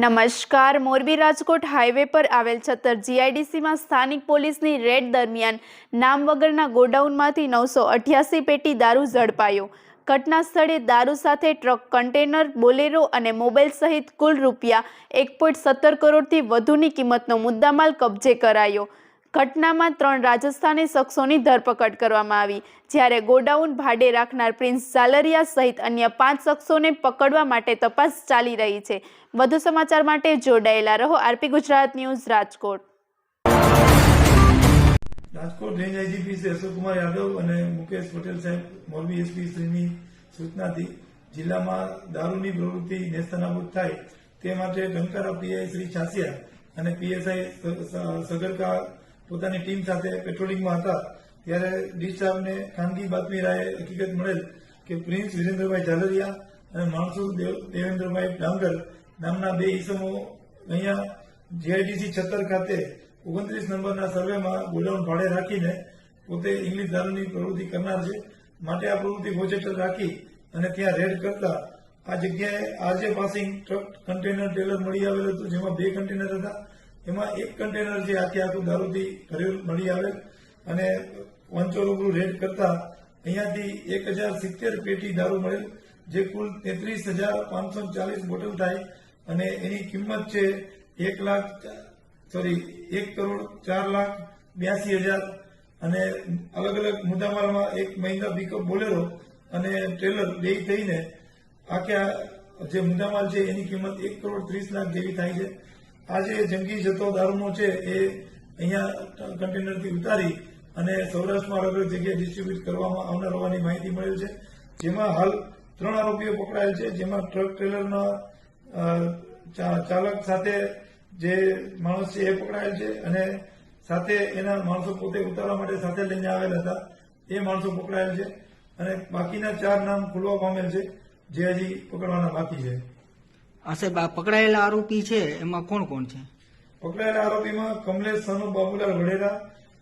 નમસ્કાર. મોરબી રાજકોટ હાઈવે પર આવેલ છતર જીઆઈડીસીમાં સ્થાનિક પોલીસની રેડ દરમિયાન નામ વગરના ગોડાઉનમાંથી નવસો અઠ્યાસી પેટી દારૂ ઝડપાયો. ઘટના સ્થળે દારૂ સાથે ટ્રક, કન્ટેનર, બોલેરો અને મોબાઈલ સહિત કુલ રૂપિયા એક પોઈન્ટ સત્તર કરોડથી વધુની કિંમતનો મુદ્દામાલ કબજે કરાયો. ઘટનામાં ત્રણ રાજસ્થાની શખ્સોની ધરપકડ કરવામાં આવી. જ્યારે ગોડાઉન ભાડે રાખનાર પ્રિન્સ ઝાલરિયા સહિત અન્ય પાંચ શખ્સોને પકડવા માટે તપાસ ચાલી રહી છે. વધુ સમાચાર માટે જોડાયેલા રહો R P Gujarat news Rajkot. Rajkot range IGP Shri Ashokkumar Yadav અને મુકેશ પટેલ સાહેબ, મોરબી એસપી શ્રીની સૂચનાથી જિલ્લામાં દારૂની પ્રવૃત્તિ નેસ્તનાબૂદ થાય તે માટે ટંકારા પીઆઈ શ્રી છાસિયા અને પીએસઆઈ સગરકા પોતાની ટીમ સાથે પેટ્રોલિંગમાં હતા. ત્યારે ડીસ્ટાફને ખાનગી બાતમી રાહે હકીકત મળેલ કે પ્રિન્સ વિરેન્દ્રભાઈ ઝાલરિયા અને માણસુ દેવ- દેવેન્દ્રભાઈ ડાંગર નામના બે ઇસમો અહીંયા જીઆઈડીસી છત્તર ખાતે ઓગણત્રીસ નંબરના સર્વેમાં ગોડાઉન ભાડે રાખીને પોતે ઇંગ્લિશ દારૂની પ્રવૃત્તિ કરનાર છે. માટે આ પ્રવૃત્તિ વોચેટર રાખી અને ત્યાં રેડ કરતા આ જગ્યાએ RJ passing truck container trailer મળી આવેલ હતું, જેમાં બે કન્ટેનર હતા. એમાં એક કન્ટેનર જે આખે આખું દારૂથી ભરેલું મળી આવે અને વંચો રૂબરૂ રેડ કરતા અહીંયાથી એક હજાર સિત્તેર પેટી દારૂ મળેલ, જે કુલ તેત્રીસ હજાર પાંચસો ચાલીસ બોટલ થાય અને એની કિંમત છે એક લાખ સોરી એક કરોડ ચાર લાખ બ્યાસી હજાર. અને અલગ અલગ મુદ્દામાલમાં એક મહિન્દ્રા પિકઅપ બોલેરો અને ટ્રેલર બે થઈને આખા જે મુદ્દામાલ છે એની કિંમત એક કરોડ ત્રીસ લાખ જેવી થાય છે. આ જે જંગી જથ્થો દારૂનો છે, એ અહીંયા કન્ટેનરથી ઉતારી અને સૌરાષ્ટ્રમાં અલગ અલગ જગ્યાએ ડિસ્ટ્રીબ્યુટ કરવામાં આવનાર હોવાની માહિતી મળેલ છે. જેમાં હાલ ત્રણ આરોપીઓ પકડાયેલ છે, જેમાં ટ્રક ટ્રેલરના ચાલક સાથે જે માણસ છે એ પકડાયેલ છે અને સાથે એના માણસો પોતે ઉતારવા માટે સાથે લઈને આવેલા હતા. એ માણસો પકડાયેલ છે અને બાકીના ચાર નામ ખુલવા પામેલ છે, જે હજી પકડવાના બાકી છે. આ સાહેબ આ પકડાયેલા આરોપી છે એમાં કોણ કોણ છે? પકડાયેલા આરોપીમાં કમલેશ સનો બાબુલાલ વડેરા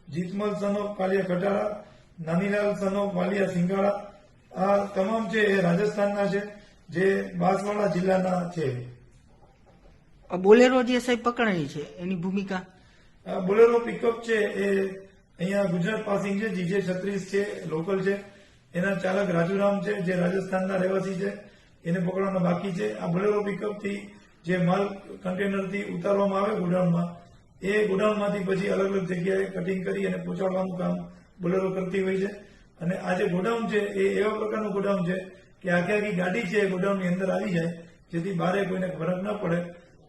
જીતમલ સનો કાલિયા ખટારા નાનીલાલ સનો વાલિયા સિંગાળા આ તમામ છે એ રાજસ્થાનના છે જે બાંસવાડા જિલ્લાના છે. આ બોલેરો જે સાહેબ પકડાઈ છે એની ભૂમિકા? બોલેરો પિકઅપ છે એ અહીંયા ગુજરાત પાસિંગ છે જીજે છત્રીસ છે લોકલ છે એના ચાલક રાજુરામ છે જે રાજસ્થાનના રહેવાસી છે એને પકડવાના બાકી છે. આ બોલેરો પિકઅપથી જે માલ કન્ટેનરથી ઉતારવામાં આવે ગોડાઉનમાં, એ ગોડાઉનમાંથી પછી અલગ અલગ જગ્યાએ કટિંગ કરી અને પહોંચાડવાનું કામ બોલેરો કરતી હોય છે. અને આ જે ગોડાઉન છે, એ એવા પ્રકારનું ગોડાઉન છે કે આખી આખી ગાડી છે એ ગોડાઉનની અંદર આવી જાય, જેથી બારે કોઈને ફરક ન પડે.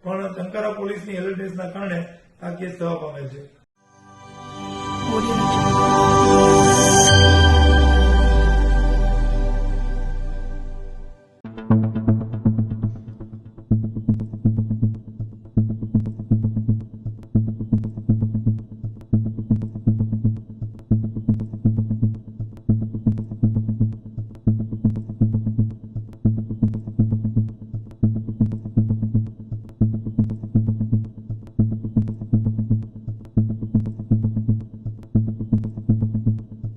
પણ ટંકારા પોલીસની એલર્ટનેસના કારણે આ કેસ થવા પામેલ છે.